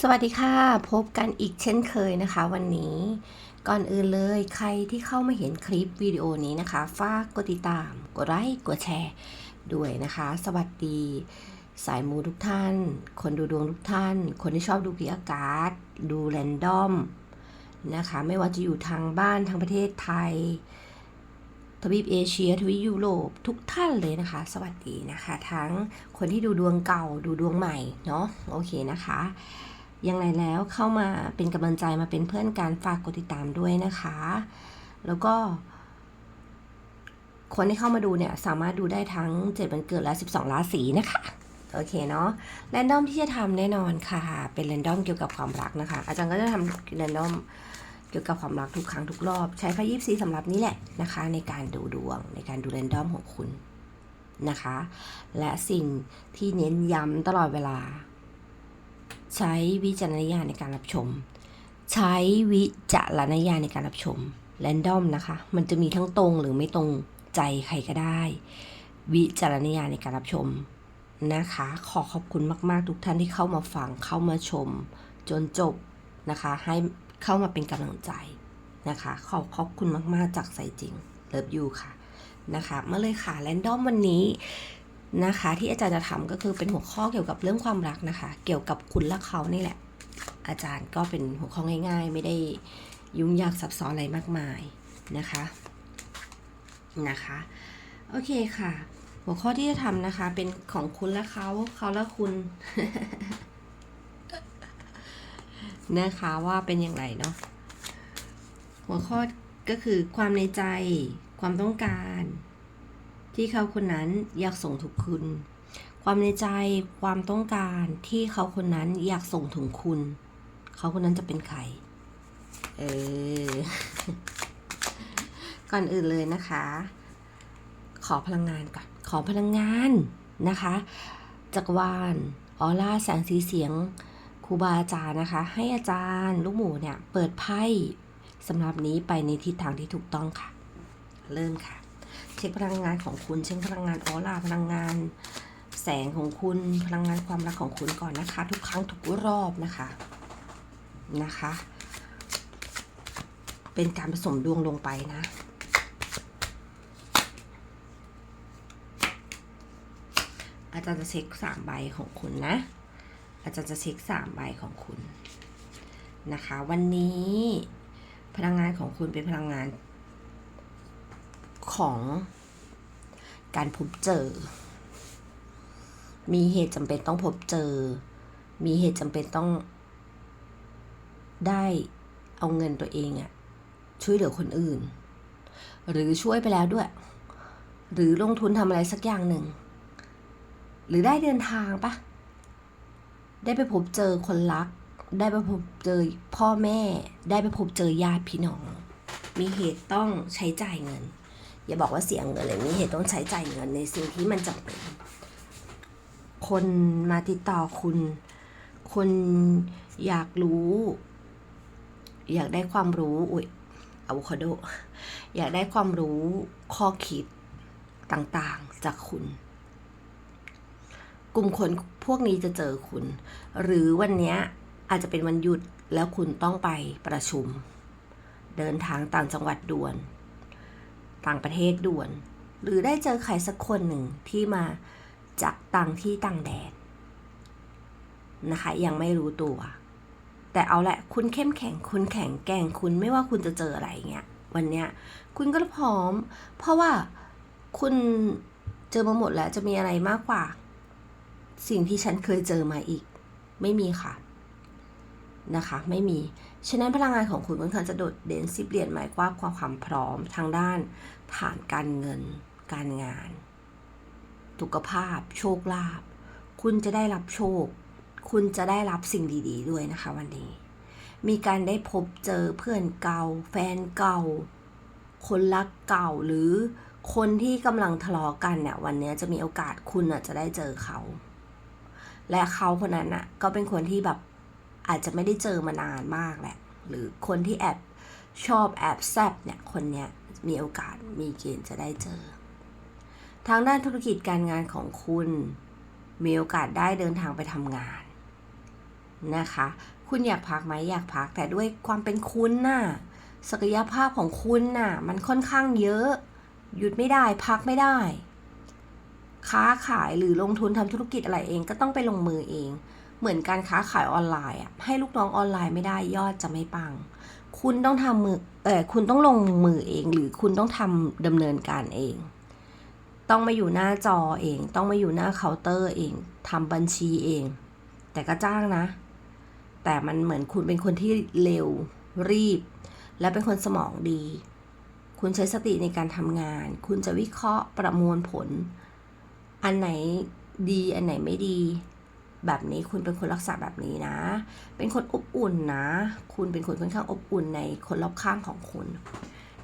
สวัสดีค่ะ พบกันอีกเช่นเคยนะคะ วันนี้ก่อนอื่นเลยใครที่เข้ามาเห็นคลิปวิดีโอนี้นะคะ ฝากกดติดตาม กดไลค์กดแชร์ด้วยนะคะ สวัสดี สายมูทุกท่าน คนดูดวงทุกท่าน คนที่ชอบดูผีอากาศ ดูแรนดอมนะคะ ไม่ว่าจะอยู่ทางบ้านทางประเทศไทย ทวีปเอเชีย ทวีปยุโรปทุกท่านเลยนะคะ สวัสดีนะคะ ทั้งคนที่ดูดวงเก่าดูดวงใหม่เนาะโอเคนะคะ ยังไงแล้วเข้ามาเป็นกำลังใจมาเป็นเพื่อนการฝากกดติดตามด้วยนะคะ แล้วก็ คนที่เข้ามาดูเนี่ยสามารถดูได้ทั้ง 7 วันเกิดและ 12 ราศีนะคะ โอเคเนาะแรนดอมที่จะทำแน่นอนค่ะ เป็นแรนดอมเกี่ยวกับความรักนะคะ อาจารย์ก็จะทำแรนดอมเกี่ยวกับความรักทุกครั้งทุกรอบ ใช้ไพ่ยิปซีสำหรับนี้แหละนะคะ ในการดูดวงในการดูแรนดอมของคุณนะคะ และสิ่งที่เน้นย้ำตลอดเวลา ใช้วิจารณญาณในการรับชม ใช้วิจารณญาณในการรับชมแรนดอมนะคะ มันจะมีทั้งตรงหรือไม่ตรงใจใครก็ได้ วิจารณญาณในการรับชมนะคะ ขอขอบคุณมาก ๆ ทุกท่านที่เข้ามาฟังเข้ามาชม จนจบนะคะ ให้เข้ามาเป็นกำลังใจนะคะ ขอขอบคุณมาก ๆ จากใจจริงเลิฟยูค่ะนะคะ มาเลยค่ะแรนดอมวันนี้ นะคะ ที่อาจารย์จะทำก็คือเป็นหัวข้อเกี่ยวกับเรื่องความรักนะคะ เกี่ยวกับคุณและเขานี่แหละ อาจารย์ก็เป็นหัวข้อง่าย ๆ ไม่ได้ยุ่งยากซับซ้อนอะไรมากมายนะคะนะคะโอเคค่ะ หัวข้อที่จะทำนะคะ เป็นของคุณและเขาเขาและคุณนะคะว่าเป็นอย่างไรเนาะหัวข้อก็คือความในใจความต้องการ ที่เขาคนนั้นอยากส่งถึงคุณ ความในใจความต้องการที่เขาคนนั้นอยากส่งถึงคุณ เขาคนนั้นจะเป็นใคร เออ ก่อนอื่นเลยนะคะ ขอพลังงานก่อน ขอพลังงานนะคะ จักรวาลออร่าแสงสีเสียงครูบาอาจารย์นะคะ ให้อาจารย์ลูกหมูเนี่ย เปิดไพ่สำหรับนี้ไปในทิศทางที่ถูกต้องค่ะ เริ่มค่ะ เช็คพลังงานของคุณ เช็คพลังงานออร่าพลังงาน แสงของคุณพลังงานความรักของคุณก่อนนะคะ ทุกครั้งทุกรอบนะคะนะคะ เป็นการผสมดวงลงไปนะอาจารย์จะเช็คสามใบของคุณนะ อาจารย์จะเช็คสามใบของคุณนะคะ วันนี้พลังงานของคุณเป็นพลังงาน ของการพบเจอ มีเหตุจำเป็นต้องพบเจอ มีเหตุจำเป็นต้อง ได้เอาเงินตัวเองอะช่วยเหลือคนอื่น หรือช่วยไปแล้วด้วย หรือลงทุนทำอะไรสักอย่างหนึ่ง หรือได้เดินทางปะได้ไปพบเจอคนรัก ได้ไปพบเจอพ่อแม่ ได้ไปพบเจอญาติพี่น้อง มีเหตุต้องใช้จ่ายเงิน อย่าบอกว่าเสียเงินเลยมีเหตุต้องใช้จ่ายเงินในสิ่งที่มันจำเป็น คนมาติดต่อคุณ คนอยากรู้ อยากได้ความรู้อุ้ยอะโวคาโด อยากได้ความรู้ข้อคิดต่างๆจากคุณ กลุ่มคนพวกนี้จะเจอคุณ หรือวันนี้อาจจะเป็นวันหยุดแล้วคุณต้องไปประชุม เดินทางต่างจังหวัดด่วน ต่างประเทศด่วน หรือได้เจอใครสักคนหนึ่งที่มาจากต่างที่ต่างแดนนะคะ ยังไม่รู้ตัว แต่เอาแหละคุณเข้มแข็งคุณแข็งแกร่งคุณไม่ว่าคุณจะเจออะไรเงี้ยวันเนี้ยคุณก็พร้อม เพราะว่าคุณเจอมาหมดแล้วจะมีอะไรมากกว่า สิ่งที่ฉันเคยเจอมาอีก ไม่มีค่ะนะคะ ไม่มี ฉะนั้นพลังงานของคุณค่อนข้างจะโดดเด่นสิบเหรียญหมายความความความพร้อมทางด้านฐานการเงิน การงานสุขภาพ โชคลาภคุณจะได้รับโชค คุณจะได้รับสิ่งดีๆด้วยนะคะวันนี้ มีการได้พบเจอเพื่อนเก่า แฟนเก่า คนรักเก่าหรือคนที่กำลังทะเลาะกันเนี่ยวันนี้จะมีโอกาสคุณจะได้เจอเขา และเขาคนนั้นอะก็เป็นคนที่แบบ อาจจะไม่ได้เจอมานานมากแหละ หรือคนที่แอบชอบแอบแซบเนี่ย คนเนี้ยมีโอกาสมีเกณฑ์จะได้เจอ ทางด้านธุรกิจการงานของคุณ มีโอกาสได้เดินทางไปทำงานนะคะ คุณอยากพักไหมอยากพัก แต่ด้วยความเป็นคุณน่ะ ศักยภาพของคุณน่ะ มันค่อนข้างเยอะ หยุดไม่ได้พักไม่ได้ ค้าขายหรือลงทุนทำธุรกิจอะไรเองก็ต้องไปลงมือเอง เหมือนการค้าขายออนไลน์อะให้ลูกน้องออนไลน์ไม่ได้ยอดจะไม่ปัง คุณต้องทำมือเออคุณต้องลงมือเอง หรือคุณต้องทำดำเนินการเอง ต้องมาอยู่หน้าจอเอง ต้องมาอยู่หน้าเคาน์เตอร์เองทำบัญชีเอง แต่ก็จ้างนะ แต่มันเหมือนคุณเป็นคนที่เร็วรีบ และเป็นคนสมองดี คุณใช้สติในการทำงาน คุณจะวิเคราะห์ประมวลผล อันไหนดีอันไหนไม่ดี แบบนี้คุณเป็นคนรักษาแบบนี้นะ เป็นคนอบอุ่นนะ คุณเป็นคนค่อนข้างอบอุ่นในคนรอบข้างของคุณ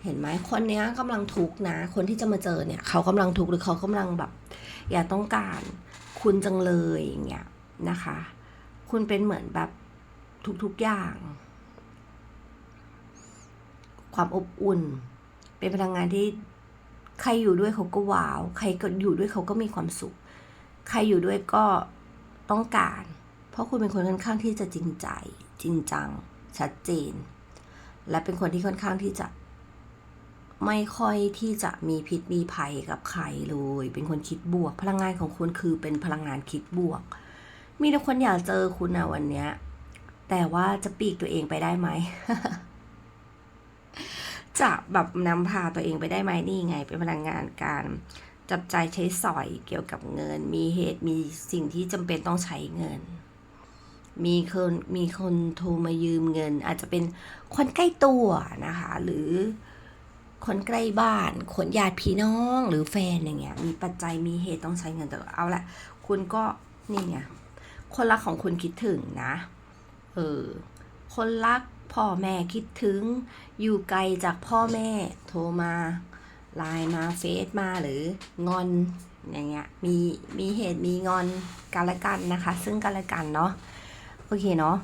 เห็นไหมคนเนี้ยกำลังทุกข์นะ คนที่จะมาเจอเนี่ย เขากำลังทุกข์หรือเขากำลังแบบ อยากต้องการคุณจังเลยอย่างเงี้ยนะคะ คุณเป็นเหมือนแบบทุกๆอย่าง ความอบอุ่น เป็นพลังงานที่ใครอยู่ด้วยเขาก็ว้าว ใครก็อยู่ด้วยเขาก็มีความสุข ใครอยู่ด้วยก็ ต้องการ เพราะคุณเป็นคนค่อนข้างที่จะจริงใจ จริงจัง ชัดเจน และเป็นคนที่ค่อนข้างที่จะ ไม่ค่อยที่จะมีพิษมีภัยกับใครเลย เป็นคนคิดบวก พลังงานของคุณคือเป็นพลังงานคิดบวก มีแต่คนอยากเจอคุณนะวันเนี้ย แต่ว่าจะปีกตัวเองไปได้ไหมจะแบบนำพาตัวเองไปได้ไหมนี่ไง เป็นพลังงานการ จับใจายใช้สอยเกี่ยวกับเงิน มีเหตุมีสิ่งที่จำเป็นต้องใช้เงิน มีคนมีคนโทรมายืมเงิน อาจจะเป็นคนใกล้ตัวนะคะ หรือคนใกล้บ้าน คนญาติพี่น้องหรือแฟนอย่างเงี้ย มีปัจจัยมีเหตุต้องใช้เงินแต่เอาละคุณก็นี่ไงคนรักของคุณคิดถึงนะเออคนรักพ่อแม่คิดถึง อยู่ไกลจากพ่อแม่โทรมา ไลน์มาเฟซมาหรืองอนอย่างเงี้ยมีมีเหตุมีงอนกันและกันนะคะ ซึ่งกันและกันเนาะโอเคเนาะ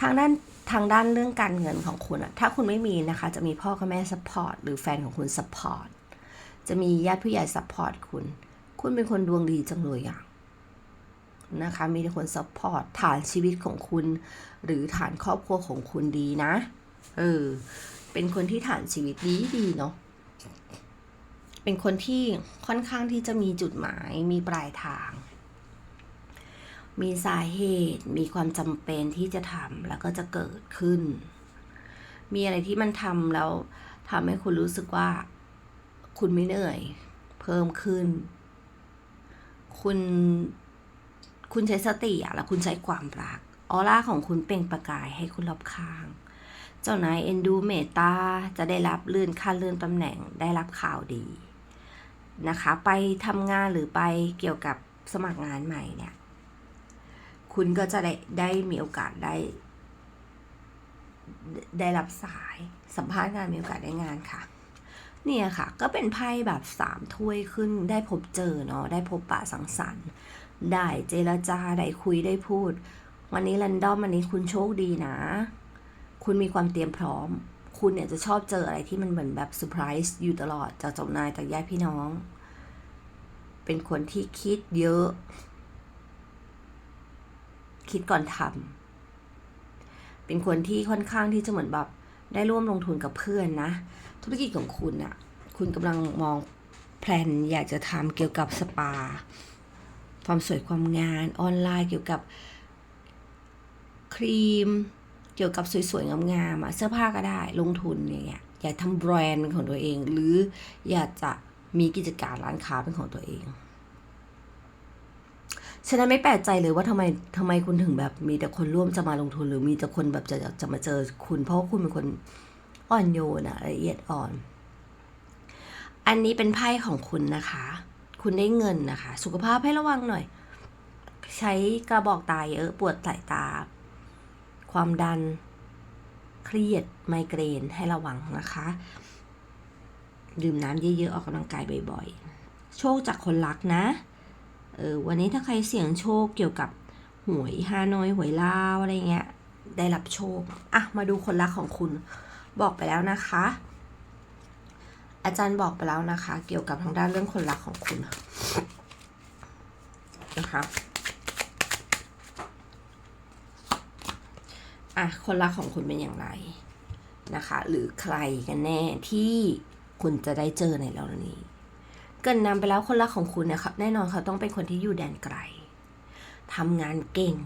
ทางด้านทางด้านเรื่องการเงินของคุณอะถ้าคุณไม่มีนะคะ จะมีพ่อกับแม่ซัพพอร์ตหรือแฟนของคุณซัพพอร์ตจะมีญาติผู้ใหญ่ซัพพอร์ตคุณ คุณเป็นคนดวงดีจังเลยอะนะคะ มีคนซัพพอร์ตฐานชีวิตของคุณ หรือฐานครอบครัวของคุณดีนะ เออ เป็นคนที่ฐานชีวิตดีดีเนาะ เป็นคนที่ค่อนข้างที่จะมีจุดหมายมีปลายทาง มีสาเหตุ มีความจำเป็นที่จะทำแล้วก็จะเกิดขึ้น มีอะไรที่มันทำแล้วทำให้คุณรู้สึกว่า คุณไม่เหนื่อย เพิ่มขึ้น คุณคุณใช้สติอะแล้วคุณใช้ความรักออร่าของคุณเปล่งประกายให้คุณรอบข้าง เจ้านายเอ็นดูเมตตาจะได้รับเลื่อนขั้นเลื่อนตำแหน่งได้รับข่าวดี นะคะ ไปทำงานหรือไปเกี่ยวกับสมัครงานใหม่เนี่ย คุณก็จะได้ได้มีโอกาสได้ ได้รับสายสัมภาษณ์งานมีโอกาสได้งานค่ะ เนี่ยค่ะ ก็เป็นไพ่แบบสามถ้วยขึ้นได้พบเจอเนาะได้พบปะสังสรรค์ได้เจรจาได้คุยได้พูด วันนี้แรนดอมวันนี้คุณโชคดีนะ คุณมีความเตรียมพร้อม คุณเนี่ยจะชอบเจออะไรที่มันเหมือนแบบเซอร์ไพรส์อยู่ตลอดจากเจ้านายจากญาติพี่น้อง เป็นคนที่คิดเยอะ คิดก่อนทำเป็นคนที่ค่อนข้างที่จะเหมือนแบบได้ร่วมลงทุนกับเพื่อนนะ ธุรกิจของคุณอะคุณกำลังมองแพลนอยากจะทำเกี่ยวกับสปา ความสวยความงานออนไลน์เกี่ยวกับครีม เกี่ยวกับสวยๆงามๆอะเสื้อผ้าก็ได้ลงทุนอย่างเงี้ยอยากทำแบรนด์ของตัวเอง หรืออยากจะ มีกิจการร้านค้าเป็นของตัวเองฉะนั้นไม่แปลกใจเลยว่าทำไมทำไมคุณถึงแบบมีแต่คนร่วมจะมาลงทุนหรือมีแต่คนแบบจะจะมาเจอคุณ เพราะคุณเป็นคนอ่อนโยนอะละเอียดอ่อน อันนี้เป็นไพ่ของคุณนะคะ คุณได้เงินนะคะ สุขภาพให้ระวังหน่อย ใช้กระบอกตาเยอะปวดสายตา ความดัน เครียดไมเกรนให้ระวังนะคะ ดื่มน้ำเยอะๆ ออกกำลังกายบ่อยๆ โชคจากคนรักนะเออวันนี้ถ้าใครเสี่ยงโชคเกี่ยวกับหวยฮานอยหวยลาวอะไรเงี้ยได้รับโชคอะมาดูคนรักของคุณบอกไปแล้วนะคะ อาจารย์บอกไปแล้วนะคะ เกี่ยวกับทางด้านเรื่องคนรักของคุณนะคะอะคนรักของคุณเป็นอย่างไรนะคะ หรือใครกันแน่ที่ คุณจะได้เจอในเร็วนี้ เกินนำไปแล้วคนรักของคุณนี่ยครับแน่นอนเขาต้องเป็นคนที่อยู่แดนไกลทำงานเก่ง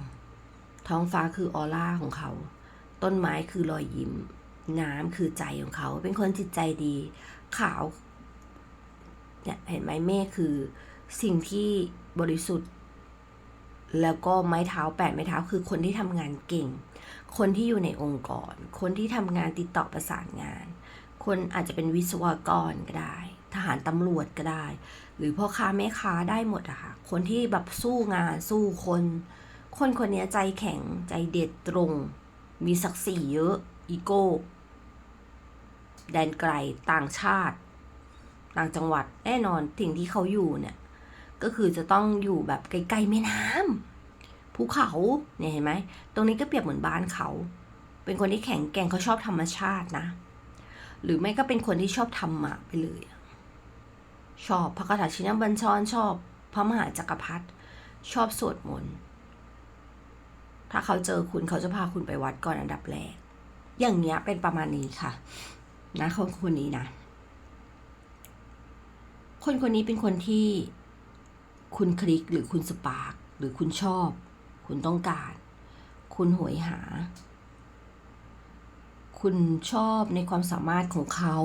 ท้องฟ้าคือออร่าของเขา ต้นไม้คือรอยยิ้ม น้ำคือใจของเขา เป็นคนจิตใจดี ขาวเนี่ยเห็นไหมเมฆคือสิ่งที่บริสุทธิ์ แล้วก็ไม้เท้าแปดไม้เท้าคือคนที่ทำงานเก่ง คนที่อยู่ในองค์กร คนที่ทำงานติดต่อประสานงาน คนอาจจะเป็นวิศวกรก็ได้ ทหารตำรวจก็ได้ หรือพ่อค้าแม่ค้าได้หมดอะค่ะ คนที่แบบสู้งานสู้คน คนคนนี้ใจแข็งใจเด็ดตรง มีศักดิ์ศรีเยอะ อีโก้ แดนไกลต่างชาติ ต่างจังหวัดแน่นอนสิ่งที่เขาอยู่เนี่ย ก็คือจะต้องอยู่แบบไกลๆแม่น้ำภูเขาเนี่ยเห็นไหม ตรงนี้ก็เปรียบเหมือนบ้านเขา เป็นคนที่แข็งแกร่งเขาชอบธรรมชาตินะ หรือไม่ก็เป็นคนที่ชอบธรรมะไปเลย ชอบพระคาถาชินบัญชร ชอบพระมหาจักรพรรดิชอบสวดมนต์ถ้าเขาเจอคุณเขาจะพาคุณไปวัดก่อนอันดับแรก อย่างเงี้ยเป็นประมาณนี้ค่ะ นะคนคนนี้นะ คนคนนี้เป็นคนที่คุณคลิกหรือคุณสปาร์กหรือคุณชอบ คุณต้องการ คุณหวยหา คุณชอบในความสามารถของเขา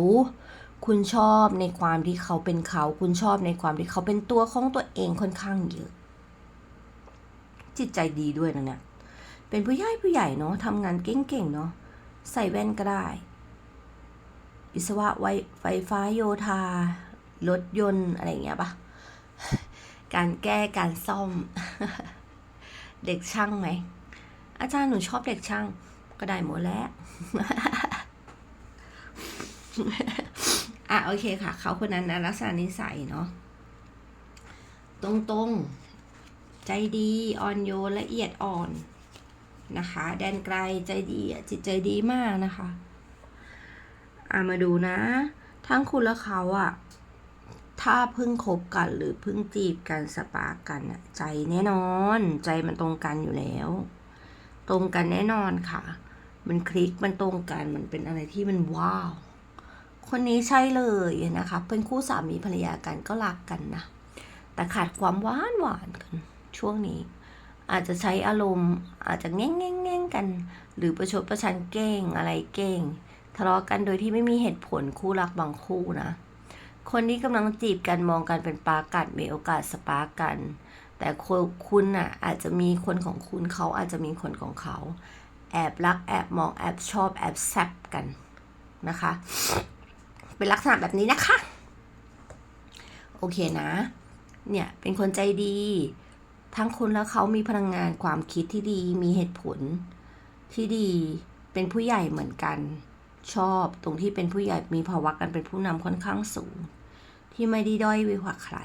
คุณชอบในความที่เขาเป็นเขา คุณชอบในความที่เขาเป็นตัวของตัวเองค่อนข้างเยอะ จิตใจดีด้วยนะเนี่ย เป็นผู้ใหญ่ผู้ใหญ่เนาะทำงานเก่งๆเนาะ ใส่แว่นก็ได้ วิศวะไวไฟฟ้าโยธา รถยนต์อะไรอย่างเงี้ยปะการแก้การซ่อม เด็กช่างไหม อาจารย์หนูชอบเด็กช่าง ก็ได้หมดแล้ว อะโอเคค่ะ เขาคนนั้นนะลักษณะนิสัยเนาะตรงๆ ใจดีอ่อนโยนละเอียดอ่อนนะคะ แดนไกลใจดีจิตใจดีมากนะคะอะมาดูนะ ทั้งคุณและเขาอะถ้าเพิ่งคบกันหรือเพิ่งจีบกันสปาร์กกันอะใจแน่นอน ใจมันตรงกันอยู่แล้ว ตรงกันแน่นอนค่ะ มันคลิกมันตรงกันมันเป็นอะไรที่มันว้าว คนนี้ใช่เลยนะคะ เป็นคู่สามีภรรยากันก็รักกันนะ แต่ขาดความหวานหวานกันช่วงนี้ อาจจะใช้อารมณ์อาจจะแง่งแง่งแง่งกัน หรือประชดประชันเก้งอะไรเก้งทะเลาะกันโดยที่ไม่มีเหตุผลคู่รักบางคู่นะ คนที่กำลังจีบกันมองกันเป็นปากัดมีโอกาสสปากัน แต่คุณน่ะอาจจะมีคนของคุณเขาอาจจะมีคนของเขา แอบรักแอบมองแอบชอบแอบแซบกันนะคะ เป็นลักษณะแบบนี้นะคะ โอเคนะ เนี่ยเป็นคนใจดี ทั้งคุณและเขามีพลังงานความคิดที่ดี มีเหตุผลที่ดี เป็นผู้ใหญ่เหมือนกัน ชอบตรงที่เป็นผู้ใหญ่มีภาวะกันเป็นผู้นำค่อนข้างสูง ที่ไม่ได้ด้อยไปกว่าใคร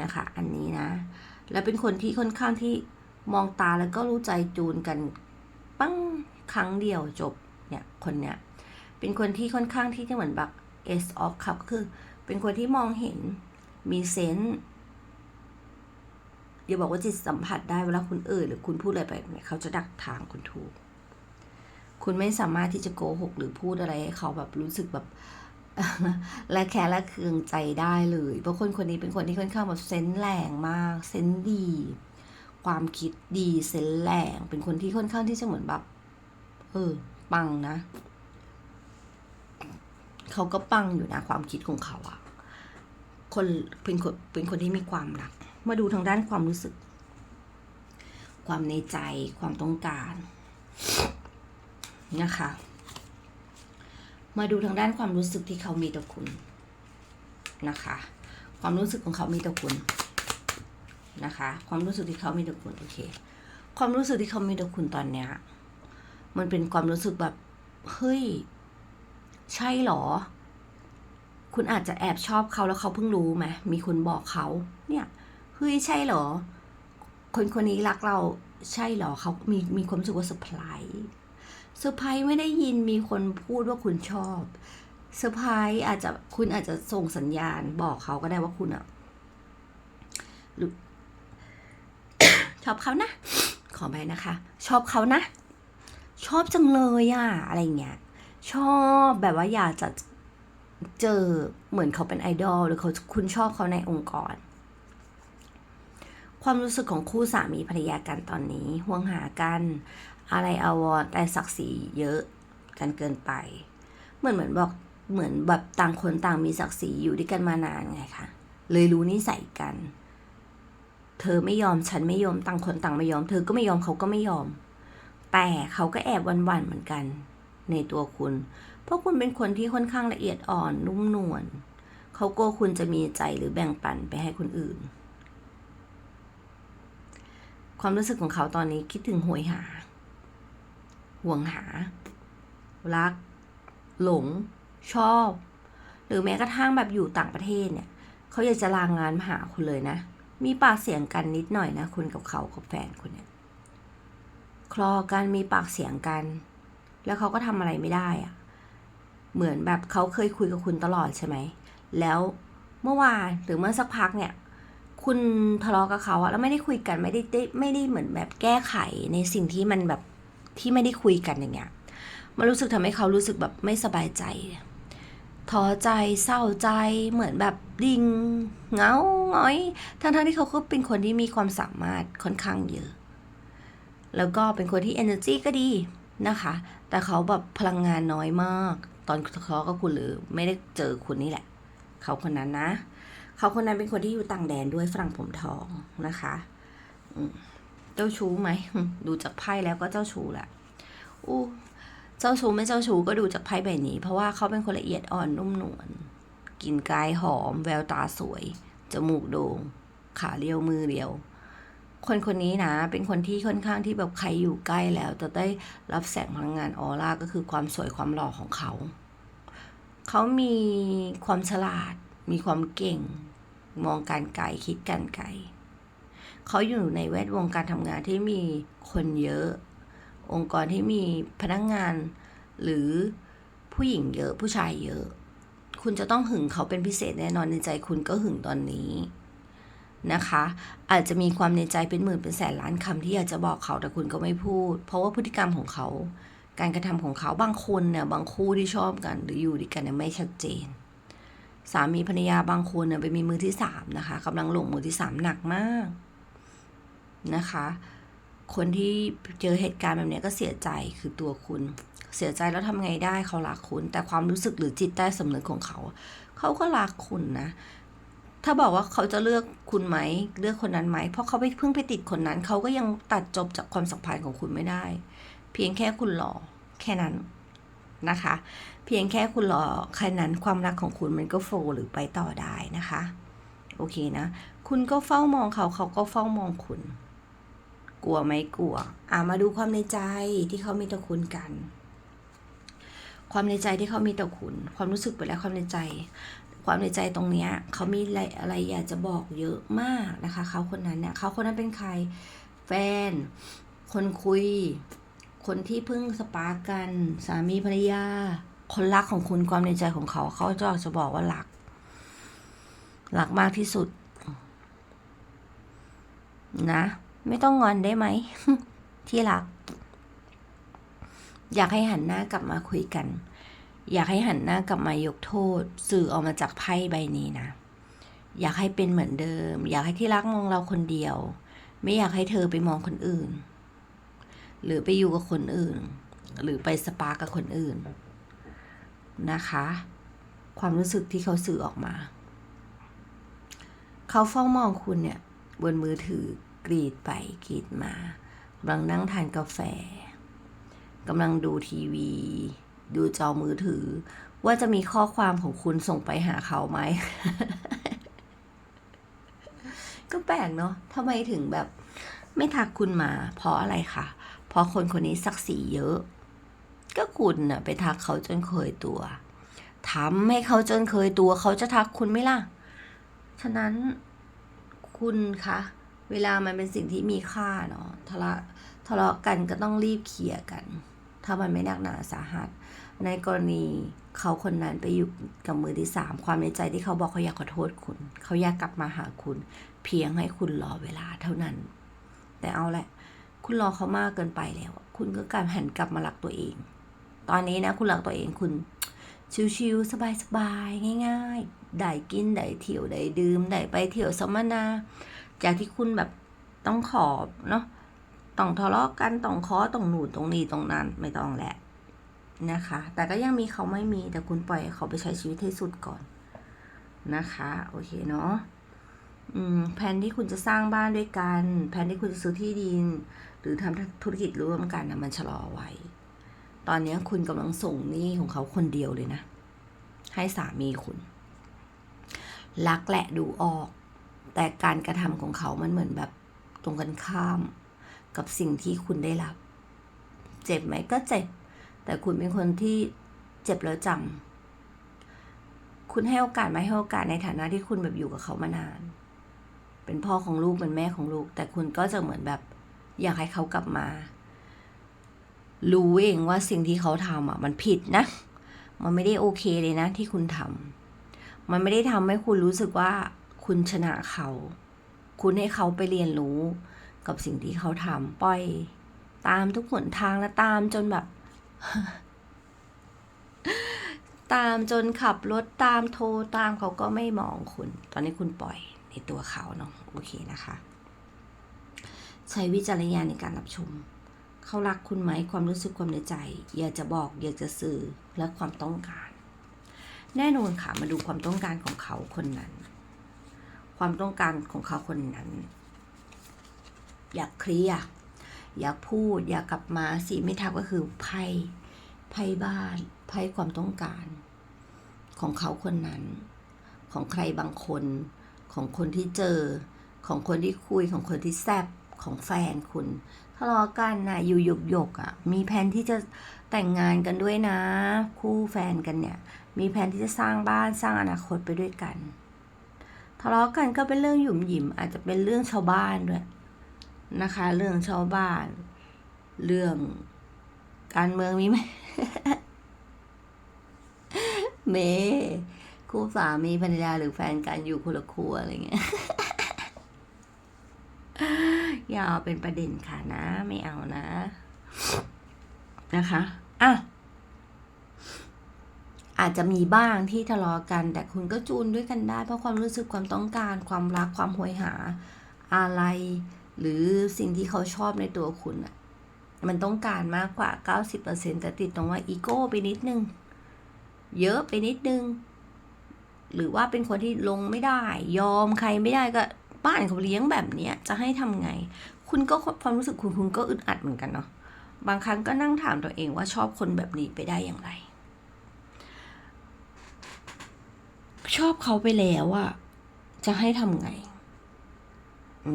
นะคะ อันนี้นะ แล้วเป็นคนที่ค่อนข้างที่มองตาแล้วก็รู้ใจจูนกัน ปั้งครั้งเดียวจบเนี่ยคนเนี้ยเป็นคนที่ค่อนข้างที่จะเหมือนแบบ S of Cup ก็คือ เป็นคนที่มองเห็นมีเซนส์อย่าบอกว่าจิตสัมผัสได้เวลาคุณเอ่ยหรือคุณพูดอะไรไปเนี่ยเขาจะดักทางคุณถูก คุณไม่สามารถที่จะโกหกหรือพูดอะไรให้เขาแบบรู้สึกแบบและแค่และเคืองใจได้เลย เพราะคนคนนี้เป็นคนที่ค่อนข้างแบบเซนส์แรงมาก เซนส์ดี ความคิดดีเซนแรงเป็นคนที่ค่อนข้างที่จะเหมือนแบบ เออ ปังนะ เขาก็ปังอยู่นะความคิดของเขาอะคนเป็นคนเป็นคนที่มีความรัก มาดูทางด้านความรู้สึก ความในใจความต้องการนะคะ มาดูทางด้านความรู้สึกที่เขามีต่อคุณนะคะ ความรู้สึกของเขามีต่อคุณ นะคะ ความรู้สึกที่เขามีต่อคุณโอเค ความรู้สึกที่เขามีต่อคุณตอนเนี้ยมันเป็นความรู้สึกแบบเฮ้ยใช่เหรอ คุณอาจจะแอบชอบเขาแล้วเขาเพิ่งรู้ไหมมีคนบอกเขา เนี่ยเฮ้ยใช่เหรอ คนคนนี้รักเราใช่เหรอเขามีมีความรู้สึกว่าเซอร์ไพรส์เซอร์ไพรส์ไม่ได้ยินมีคนพูดว่าคุณชอบเซอร์ไพรส์อาจจะคุณอาจจะส่งสัญญาณบอกเขาก็ได้ว่าคุณอะ อชอบเขานะ ขอไปนะคะ ชอบเขานะ ชอบจังเลยอะอะไรเงี้ย ชอบแบบว่าอยากจะเจอเหมือนเขาเป็นไอดอลหรือเขาคุณชอบเขาในองค์กร ความรู้สึกของคู่สามีภรรยากันตอนนี้ห่วงหากันอะไรอาวรณ์แต่ศักดิ์ศรีเยอะกันเกินไป เหมือนเหมือนบอกเหมือนแบบต่างคนต่างมีศักดิ์ศรีอยู่ด้วยกันมานานไงคะเลยรู้นิสัยกัน เธอไม่ยอมฉันไม่ยอมต่างคนต่างไม่ยอม เธอก็ไม่ยอมเขาก็ไม่ยอม แต่เขาก็แอบหวันๆเหมือนกัน ในตัวคุณ เพราะคุณเป็นคนที่ค่อนข้างละเอียดอ่อนนุ่มนวลเขากลัวคุณจะมีใจหรือแบ่งปันไปให้คนอื่น ความรู้สึกของเขาตอนนี้คิดถึงหวยหา ห่วงหา รัก หลง ชอบ หรือแม้กระทั่งแบบอยู่ต่างประเทศเนี่ย เขาอยากจะลางงานมาหาคุณเลยนะ มีปากเสียงกันนิดหน่อยนะคุณกับเขากับแฟนคุณเนี่ยคลอกันมีปากเสียงกัน แล้วเขาก็ทำอะไรไม่ได้อะเหมือนแบบเขาเคยคุยกับคุณตลอดใช่ไหม แล้วเมื่อวานหรือเมื่อสักพักเนี่ย คุณทะเลาะกับเขาอะแล้วไม่ได้คุยกันไม่ได้ได้ไม่ได้เหมือนแบบแก้ไขในสิ่งที่มันแบบที่ไม่ได้คุยกันอย่างเงี้ยมันรู้สึกทำให้เขารู้สึกแบบไม่สบายใจ ท้อใจเศร้าใจเหมือนแบบดิงเงาหงอย ทั้งๆที่เขาก็เป็นคนที่มีความสามารถค่อนข้างเยอะ แล้วก็เป็นคนที่ energy ก็ดีนะคะ แต่เขาแบบพลังงานน้อยมาก ตอนทะเลาะกับคุณหรือไม่ได้เจอคุณนี่แหละ เขาคนนั้นนะ เขาคนนั้นเป็นคนที่อยู่ต่างแดนด้วยฝรั่งผมทองนะคะเจ้าชู้ไหม ดูจากไพ่แล้วก็เจ้าชู้แหละอู้ เจ้าชู้ไม่เจ้าชู้ก็ดูจากไพ่ใบนี้ เพราะว่าเขาเป็นคนละเอียดอ่อนนุ่มนวลกลิ่นกายหอม แววตาสวย จมูกโด่ง ขาเรียวมือเรียว คนคนนี้นะ เป็นคนที่ค่อนข้างที่แบบใครอยู่ใกล้แล้วจะได้รับแสงพลังงานออร่าก็คือความสวยความหล่อของเขา เขามีความฉลาด มีความเก่ง มองการไกลคิดการไกล เขาอยู่ในแวดวงการทำงานที่มีคนเยอะ องค์กรที่มีพนักงงาน หรือผู้หญิงเยอะผู้ชายเยอะ คุณจะต้องหึงเขาเป็นพิเศษแน่นอนในใจคุณก็หึงตอนนี้นะคะ อาจจะมีความในใจเป็นหมื่นเป็นแสนล้านคำที่อยากจะบอกเขาแต่คุณก็ไม่พูด เพราะว่าพฤติกรรมของเขา การกระทำของเขาบางคนเนี่ยบางคู่ที่ชอบกัน หรืออยู่ด้วยกันเนี่ยไม่ชัดเจน สามีภรรยาบางคนเนี่ยไปมีมือที่สามนะคะกำลังหลงมือที่สามหนักมากนะคะ คนที่เจอเหตุการณ์แบบนี้ก็เสียใจคือตัวคุณ เสียใจแล้วทำไงได้เขารักคุณ แต่ความรู้สึกหรือจิตใต้สำนึกของเขา เขาก็รักคุณนะ ถ้าบอกว่าเขาจะเลือกคุณไหมเลือกคนนั้นไหมเพราะเขาไปเพิ่งไปติดคนนั้น เขาก็ยังตัดจบจากความสัมพันธ์ของคุณไม่ได้ เพียงแค่คุณหล่อแค่นั้นนะคะ เพียงแค่คุณหล่อแค่นั้นความรักของคุณมันก็โฟหรือไปต่อได้นะคะ โอเคนะ คุณก็เฝ้ามองเขาเขาก็เฝ้ามองคุณ กลัวไหมกลัว อ่ามาดูความในใจที่เขามีต่อคุณกัน ความในใจที่เขามีต่อคุณ ความรู้สึกไปแล้วความในใจ ความในใจตรงเนี้ยเขามีอะไรอะไรอยากจะบอกเยอะมากนะคะเขาคนนั้นเนี่ยเขาคนนั้นเป็นใคร แฟน คนคุย คนที่เพิ่งสปาร์กกัน สามีภรรยา คนรักของคุณความในใจของเขา เขาจะอยากจะบอกว่ารักรักมากที่สุด นะ ไม่ต้องงอนได้ไหม ที่รัก อยากให้หันหน้ากลับมาคุยกัน อยากให้หันหน้ากลับมายกโทษ สื่อออกมาจากไพ่ใบนี้นะ อยากให้เป็นเหมือนเดิม อยากให้ที่รักมองเราคนเดียว ไม่อยากให้เธอไปมองคนอื่น หรือไปอยู่กับคนอื่น หรือไปสปากับคนอื่นนะคะ ความรู้สึกที่เขาสื่อออกมา เขาเฝ้ามองคุณเนี่ย บนมือถือ กรีดไปกรีดมากำลังนั่งทานกาแฟกำลังดูทีวี ดูจอมือถือ ว่าจะมีข้อความของคุณส่งไปหาเขาไหม ก็แปลกเนาะทำไมถึงแบบ ไม่ทักคุณมา เพราะอะไรคะเพราะคนคนนี้ศักดิ์ศรีเยอะ ก็คุณน่ะ ไปทักเขาจนเคยตัวทำให้เขาจนเคยตัว เขาจะทักคุณไหมล่ะ ฉะนั้นคุณคะ เวลามันเป็นสิ่งที่มีค่าเนาะทะเลาะทะเลาะกันก็ต้องรีบเคลียร์กัน ถ้ามันไม่หนักหนาสาหัส ในกรณีเขาคนนั้นไปอยู่กับมือที่สามความในใจที่เขาบอกเขาอยากขอโทษคุณ เขาอยากกลับมาหาคุณ เพียงให้คุณรอเวลาเท่านั้น แต่เอาแหละ คุณรอเขามากเกินไปแล้ว คุณก็กลับหันกลับมารักตัวเอง ตอนนี้นะคุณรักตัวเองคุณ ชิวๆสบายๆง่าย ๆ ได้กินได้เที่ยวได้ดื่มได้ไปเที่ยวสัมมนา จากที่คุณแบบต้องขอบเนาะต้องทะเลาะกันต้องขอต้องหนูตรงนี้ตรงนั้นไม่ต้องแหละนะคะ แต่ก็ยังมีเขาไม่มีแต่คุณปล่อยเขาไปใช้ชีวิตให้สุดก่อนนะคะ โอเคเนาะอืมแผนที่คุณจะสร้างบ้านด้วยกัน แผนที่คุณจะซื้อที่ดิน หรือทำธุรกิจร่วมกันนะมันชะลอไว้ ตอนนี้คุณกำลังส่งหนี้ของเขาคนเดียวเลยนะ ให้สามีคุณ รักแหละดูออก แต่การกระทำของเขามันเหมือนแบบตรงกันข้าม กับสิ่งที่คุณได้รับ เจ็บไหมก็เจ็บ แต่คุณเป็นคนที่เจ็บแล้วจำคุณให้โอกาสไหมให้โอกาสในฐานะที่คุณแบบอยู่กับเขามานาน เป็นพ่อของลูกเป็นแม่ของลูก แต่คุณก็จะเหมือนแบบอยากให้เขากลับมา รู้เองว่าสิ่งที่เขาทำอะ มันผิดนะ มันไม่ได้โอเคเลยนะที่คุณทำมันไม่ได้ทำให้คุณรู้สึกว่า คุณชนะเขา คุณให้เขาไปเรียนรู้กับสิ่งที่เขาทำปล่อย ตามทุกหนทางและตามจนแบบ ตามจนขับรถตามโทรตามเขาก็ไม่มองคุณ ตอนนี้คุณปล่อยในตัวเขาเนาะโอเคนะคะ ใช้วิจารณญาณในการรับชมเขารักคุณไหมความรู้สึกความในใจ อยากจะบอกอยากจะสื่อและความต้องการ แน่นอนค่ะมาดูความต้องการของเขาคนนั้น ความต้องการของเขาคนนั้น อยากเคลียร์อยากพูด อยากกลับมาสีไม่ทักก็คือไพ่ไพ่บ้านไพ่ความต้องการ ของเขาคนนั้น ของใครบางคน ของคนที่เจอ ของคนที่คุยของคนที่แซบของแฟนคุณทะเลาะกันนะอยู่หยกหยกๆอะ มีแผนที่จะแต่งงานกันด้วยนะ คู่แฟนกันเนี่ย มีแผนที่จะสร้างบ้านสร้างอนาคตไปด้วยกัน ทะเลาะกันก็เป็นเรื่องหยุ่มหยิม อาจจะเป็นเรื่องชาวบ้านด้วยนะคะ เรื่องชาวบ้าน เรื่องการเมืองมีไหมเมคู่สามีภรรยาหรือแฟนกันอยู่คนละครัวอะไรเงี้ยอย่าเอาเป็นประเด็นค่ะนะ ไม่เอานะ นะคะอะ อาจจะมีบ้างที่ทะเลาะกัน แต่คุณก็จูนด้วยกันได้ เพราะความรู้สึกความต้องการ ความรักความหวยหาอะไร หรือสิ่งที่เขาชอบในตัวคุณอะมันต้องการมากกว่า 90%แต่ติดตรงว่าอีโก้ไปนิดนึง เยอะไปนิดนึง หรือว่าเป็นคนที่ลงไม่ได้ ยอมใครไม่ได้ก็บ้านเขาเลี้ยงแบบเนี้ยจะให้ทำไง คุณก็ความรู้สึกคุณคุณก็อึดอัดเหมือนกันเนาะบางครั้งก็นั่งถามตัวเองว่าชอบคนแบบนี้ไปได้อย่างไร ชอบเขาไปแล้วอะจะให้ทำไง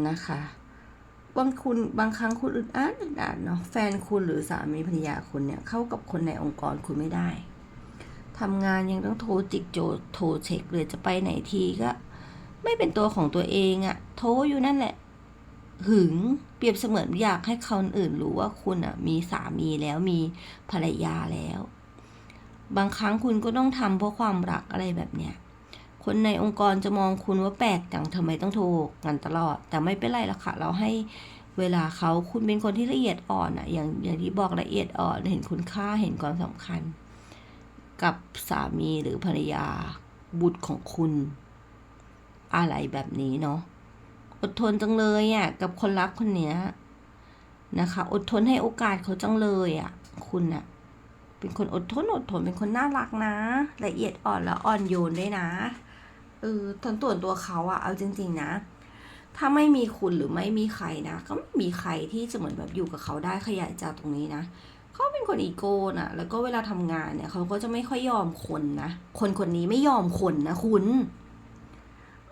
นะคะ บางคุณบางครั้งคุณอึดอัดอึดอัดเนาะแฟนคุณหรือสามีภรรยาคุณเนี่ย เข้ากับคนในองค์กรคุณไม่ได้ทำงานยังต้องโทรจิกโจโทรเช็คเลยจะไปไหนทีก็ ไม่เป็นตัวของตัวเองอะโทรอยู่นั่นแหละ หึงเปรียบเสมือนอยากให้คนอื่นรู้ว่าคุณอะมีสามีแล้วมีภรรยาแล้ว บางครั้งคุณก็ต้องทำเพราะความรักอะไรแบบเนี้ย คนในองค์กรจะมองคุณว่าแปลกจังทำไมต้องโทรกันตลอด แต่ไม่เป็นไรหรอกค่ะ เราให้เวลาเขาคุณเป็นคนที่ละเอียดอ่อนอะอย่างอย่างที่บอกละเอียดอ่อนเห็นคุณค่าเห็นความสำคัญ กับสามีหรือภรรยาบุตรของคุณ อะไรแบบนี้เนาะอดทนจังเลยอะ่ะกับคนรักคนเนี้ยนะคะ อดทนให้โอกาสเขาจังเลยอะ่ะ คุณอะ่ะ เป็นคนอดทนอดทนเป็นคนน่ารักนะ ละเอียดอ่อนแล้วอ่อนโยนด้วยนะ เออทนตัวตัวเขาอะเอาจริง ๆ นะ ถ้าไม่มีคุณหรือไม่มีใครนะ ก็ไม่มีใครที่จะเหมือนแบบอยู่กับเขาได้ขยายจากตรงนี้นะเขาเป็นคนอีโก้นะแล้วก็เวลาทำงานเนี่ยเขาก็จะไม่ค่อยยอมคนนะ คนคนนี้ไม่ยอมคนนะคุณ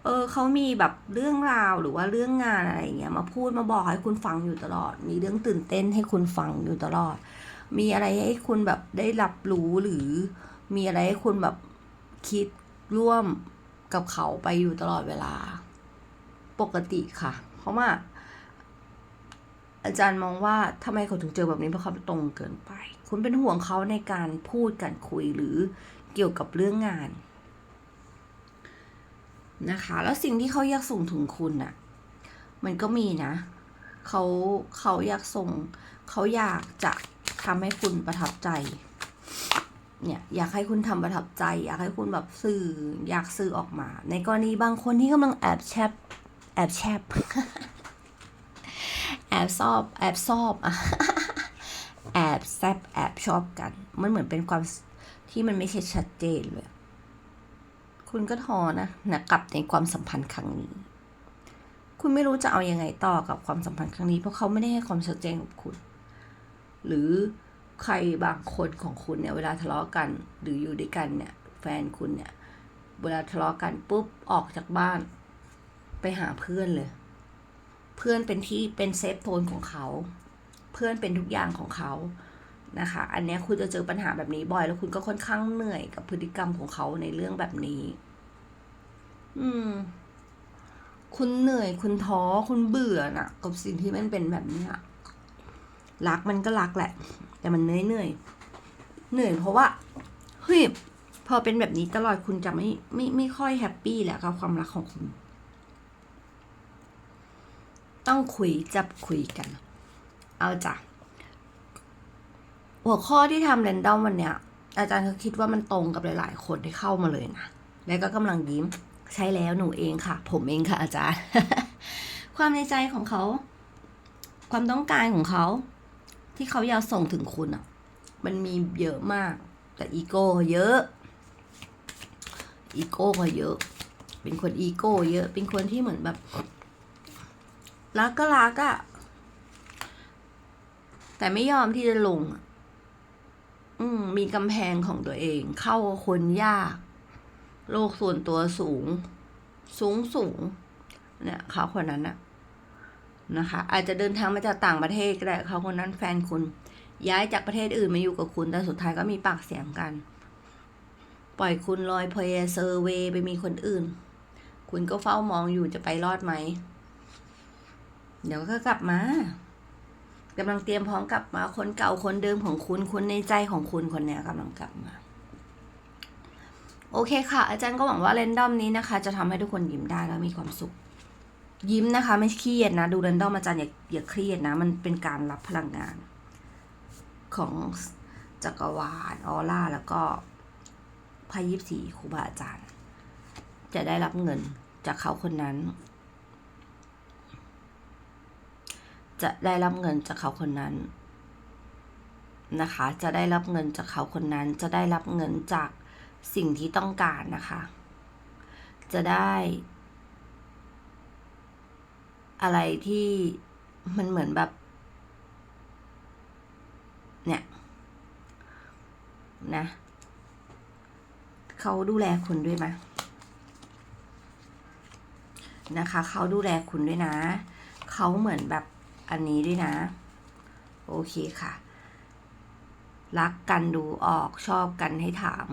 เออเขามีแบบเรื่องราวหรือว่าเรื่องงานอะไรเงี้ย มาพูดมาบอกให้คุณฟังอยู่ตลอด มีเรื่องตื่นเต้นให้คุณฟังอยู่ตลอด มีอะไรให้คุณแบบได้รับรู้หรือ มีอะไรให้คุณแบบคิดร่วม กับเขาไปอยู่ตลอดเวลา ปกติค่ะ เพราะว่า อาจารย์มองว่าทำไมเขาถึงเจอแบบนี้เพราะเขาตรงเกินไป คุณเป็นห่วงเขาในการพูดการคุยหรือเกี่ยวกับเรื่องงานนะคะ แล้วสิ่งที่เขาอยากส่งถึงคุณน่ะ มันก็มีนะ เขาเขาอยากส่ง เขาอยากจะทำให้คุณประทับใจ เนี่ยอยากให้คุณทำประทับใจ อยากให้คุณแบบสื่ออยากสื่อออกมา ในกรณีบางคนที่กำลังแอบแชบแอบแชบแอบชอบแอบชอบอะแอบแซบแอบชอบกัน มันเหมือนเป็นความที่มันไม่ใช่ชัดเจนเลย คุณก็ทอนะนะกับในความสัมพันธ์ครั้งนี้ คุณไม่รู้จะเอาอยัางไงต่อกับความสัมพันธ์ครั้งนี้ เพราะเขาไม่ได้ให้ความชัดเจนกับคุณ หรือ ใครบางคนของคุณเนี่ยเวลาทะเลาะกันหรืออยู่ด้วยกันเนี่ยแฟนคุณเนี่ยเวลาทะเลาะกันปุ๊บออกจากบ้าน ไปหาเพื่อนเลย เพื่อนเป็นที่เป็นเซฟโซนของเขา เพื่อนเป็นทุกอย่างของเขานะคะ อันนี้คุณจะเจอปัญหาแบบนี้บ่อย แล้วคุณก็ค่อนข้างเหนื่อยกับพฤติกรรมของเขาในเรื่องแบบนี้ อืม คุณเหนื่อยคุณท้อคุณเบื่อน่ะ กับสิ่งที่มันเป็นแบบนี้ย รักมันก็รักแหละ แต่มันเหนื่อยเหนื่อยเหนื่อยเพราะว่าเฮ้ยพอเป็นแบบนี้ตลอดคุณจะไม่ไม่ไม่ค่อยแฮปปี้แหละกับความรักของคุณ ต้องคุยจับคุยกัน เอาจ้ะหัวข้อที่ทำเรนดอมวันเนี้ย อาจารย์ก็คิดว่ามันตรงกับหลายๆ คนที่เข้ามาเลยนะ แล้วก็กำลังยิ้มใช่แล้วหนูเองค่ะ ผมเองค่ะอาจารย์ ความในใจของเขา ความต้องการของเขา ที่เขาอยากส่งถึงคุณอะมันมีเยอะมาก แต่อีโก้เยอะ อีโก้เขาเยอะ เป็นคนอีโก้เยอะ เป็นคนที่เหมือนแบบ รักก็รักอะแต่ไม่ยอมที่จะลงอะอืมมีกำแพงของตัวเอง เข้าคนยาก โลกส่วนตัวสูง สูงสูง เนี่ยเขาคนนั้นน่ะ นะคะ อาจจะเดินทางมาจากต่างประเทศก็ได้เขาคนนั้นแฟนคุณ ย้ายจากประเทศอื่นมาอยู่กับคุณแต่สุดท้ายก็มีปากเสียงกัน ปล่อยคุณลอยเพยเซอร์เวไปมีคนอื่น คุณก็เฝ้ามองอยู่จะไปรอดไหม เดี๋ยวก็กลับมากำลังเตรียมพร้อมกลับมาคนเก่าคนเดิมของคุณคนในใจของคุณคนเนี้ยกำลังกลับมาโอเคค่ะ อาจารย์ก็หวังว่าเรนดอมนี้นะคะ จะทำให้ทุกคนยิ้มได้แล้วมีความสุข ยิ้มนะคะไม่เครียดนะ ดูเรนดอมอาจารย์อย่าอย่าเครียดนะ มันเป็นการรับพลังงาน ของจักรวาลออร่าแล้วก็พายิบสีครูบาอาจารย์ จะได้รับเงินจากเขาคนนั้น จะได้รับเงินจากเขาคนนั้นนะคะ จะได้รับเงินจากเขาคนนั้น จะได้รับเงินจากสิ่งที่ต้องการนะคะ จะได้ อะไรที่มันเหมือนแบบ เนี่ยนะเขาดูแลคุณด้วยไหมนะคะเขาดูแลคุณด้วยนะเขาเหมือนแบบอันนี้ด้วยนะ โอเคค่ะ รักกันดูออกชอบกันให้ถาม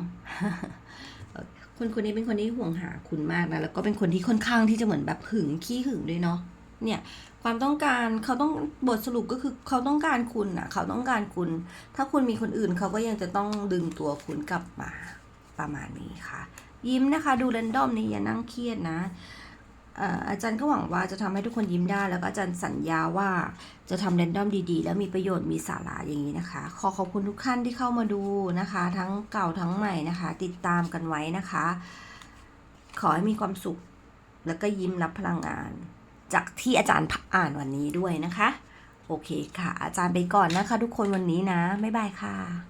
คนคนนี้เป็นคนที่ห่วงหาคุณมากนะ แล้วก็เป็นคนที่ค่อนข้างที่จะเหมือนแบบหึงขี้หึงด้วยเนาะ เนี่ยความต้องการเขาต้องบทสรุปก็คือเขาต้องการคุณนะเขาต้องการคุณ ถ้าคุณมีคนอื่นเขาก็ยังจะต้องดึงตัวคุณกลับมาประมาณนี้ค่ะ ยิ้มนะคะดูเรนดอมนี่อย่านั่งเครียดนะอาจารย์ก็หวังว่าจะทำให้ทุกคนยิ้มได้ แล้วก็อาจารย์สัญญาว่าจะทำเรนดอมดีๆ แล้วมีประโยชน์มีสาระอย่างนี้นะคะ ขอขอบคุณทุกท่านที่เข้ามาดูนะคะ ทั้งเก่าทั้งใหม่นะคะ ติดตามกันไว้นะคะ ขอให้มีความสุข แล้วก็ยิ้มรับพลังงาน จากที่อาจารย์อ่านวันนี้ด้วยนะคะ โอเคค่ะ อาจารย์ไปก่อนนะคะ ทุกคนวันนี้นะ บ๊ายบายค่ะ